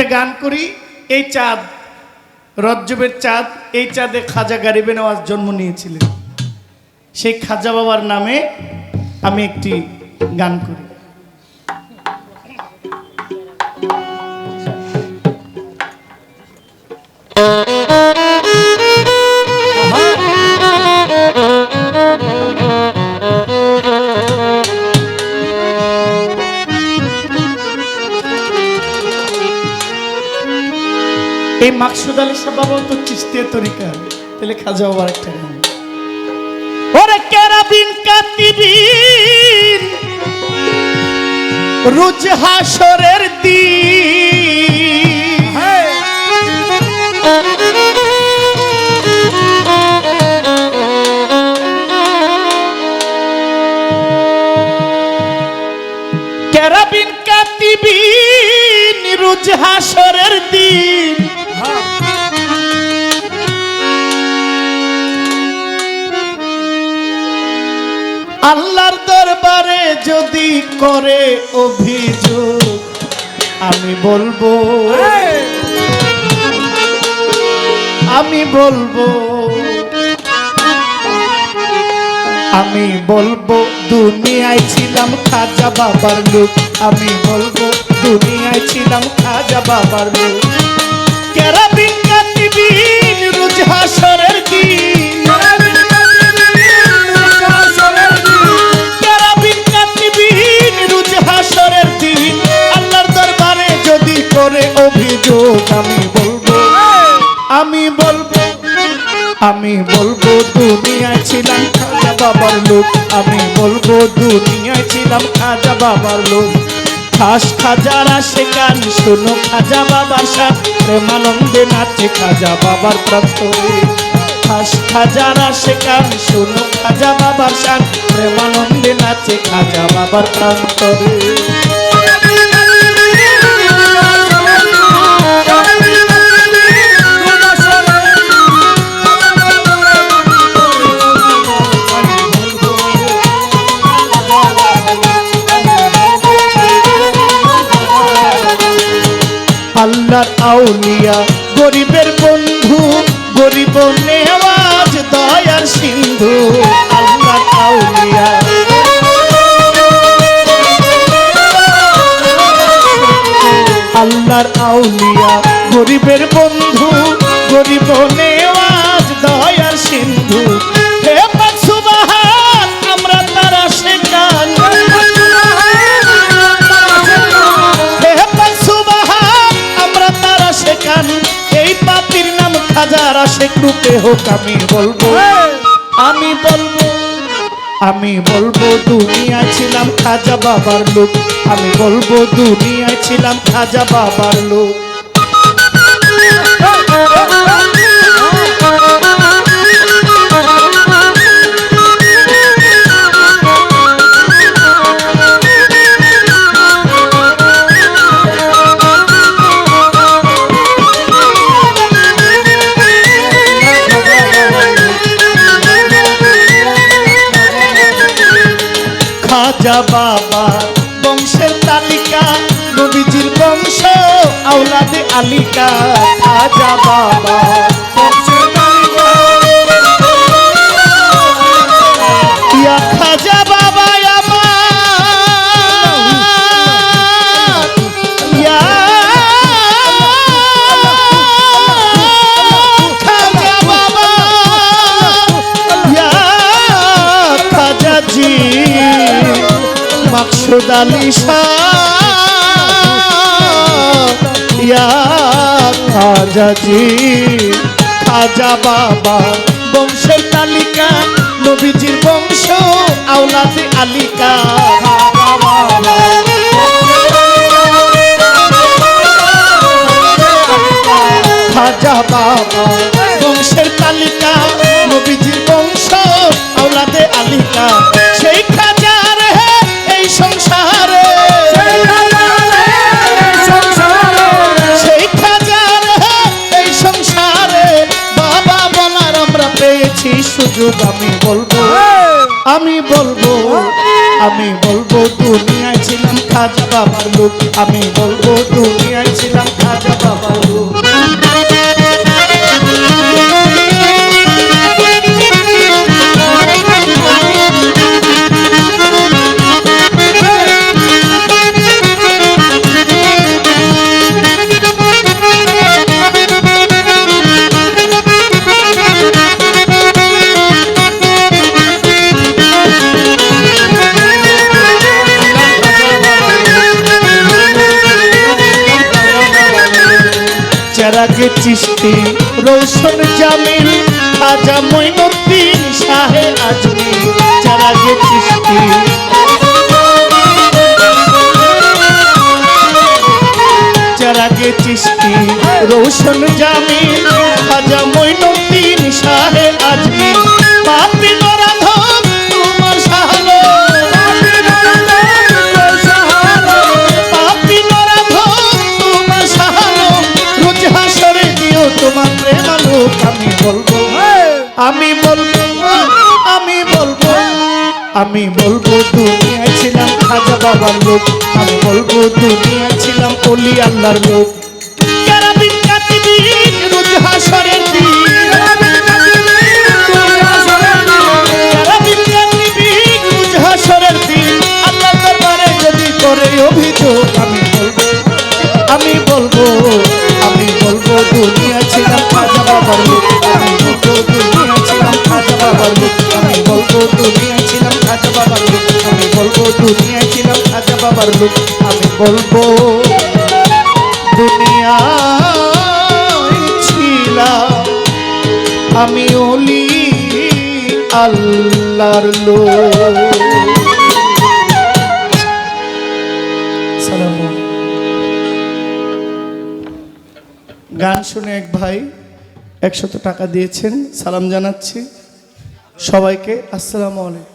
একটা গান করি, এই চাঁদ, রজ্জবের চাঁদ, এই চাঁদে খাজা গারিবে নেওয়াজ জন্ম নিয়েছিলেন। সেই খাজা বাবার নামে আমি একটি গান করি। এই মাকসুদ আলী সাহ বাবা তো চিস্তিয়া তরিকা। তাহলে খাজা বাবার একটা গান। ওরে কেরাবিন কাতিবিন রুজ হাসরের দিন। কেরাবিন কাতিবিন রুজ হাসরের দিন। আল্লাহর দরবারে যদি করে অভিযোগ, আমি বলব আমি বলব আমি বলব, দুনিয়ায় ছিলাম খাজা বাবার লোক। আমি বলব, দুনিয়ায় ছিলাম খাজা বাবার লোক। কেরাবিন আমি বলব দুনিয়ায় ছিলাম খাজা বাবার লোক। আমি বলব দুনিয়ায় ছিলাম খাজা বাবার লোক। খাস খাজারা সেখান শোনো খাজা বাবার সাথ। প্রেমানন্দে নাচে খাজা বাবার প্রান্তরে খাস খাজারা সেখান শোনো খাজা বাবার সাথ। প্রেমানন্দে নাচে খাজা বাবার প্রান্তরে আল্লাহর আউলিয়া। গরিবের বন্ধু গরিব নেওয়াজ দয়ার সিন্ধু। আল্লাহর আউলিয়া। আল্লাহর আউলিয়া। গরিবের বন্ধু গরিব নেওয়াজ রূপে হোক আমি বলব। আমি বলব আমি বলব দুনিয়া ছিলাম খাজা বাবার লোক। আমি বলব দুনিয়া ছিলাম খাজা বাবার লোক। খাজা বাবা বংশের তালিকা নবীজির বংশ আউলাদে আলিকা রাজা বাবা। মাকসুদ আলী শাহ ইয়া খাজা জি খাজা বাবা বংশের তালিকা নবীজির বংশ আওলাদে আলিকা। সুযোগ আমি বলব? আমি বলব আমি বলব, দুনিয়ায় ছিলাম খাজা বাবার লোক। আমি বলব, দুনিয়ায় ছিলাম খাজা বাবার লোক। চিস্তি রৌশন জামিল খাজা মইনুদ্দিন শাহে আজমি আজমির চেরাগে চিস্তি চেরাগে চিস্তি রৌশন জামিল আমি বলব দুনিয়ায় ছিলাম খাজা বাবার লোক। আমি বলব দুনিয়ায় ছিলাম অলি আল্লাহর লোক। আমি বলব আমি বলব দুনিয়া ছিলাম খাজা বাবার আমি বলব দুনিয়া ছিলাম খাজা বাবার আমি বলব দুনিয়া খাজা বাবার লোক, আমি বলব বাবার লোক, আমি বলব আমি অলি আল্লাহর লোক। গান শুনে এক ভাই একশত টাকা দিয়েছেন, সালাম জানাচ্ছি সবাইকে, আসসালামু আলাইকুম।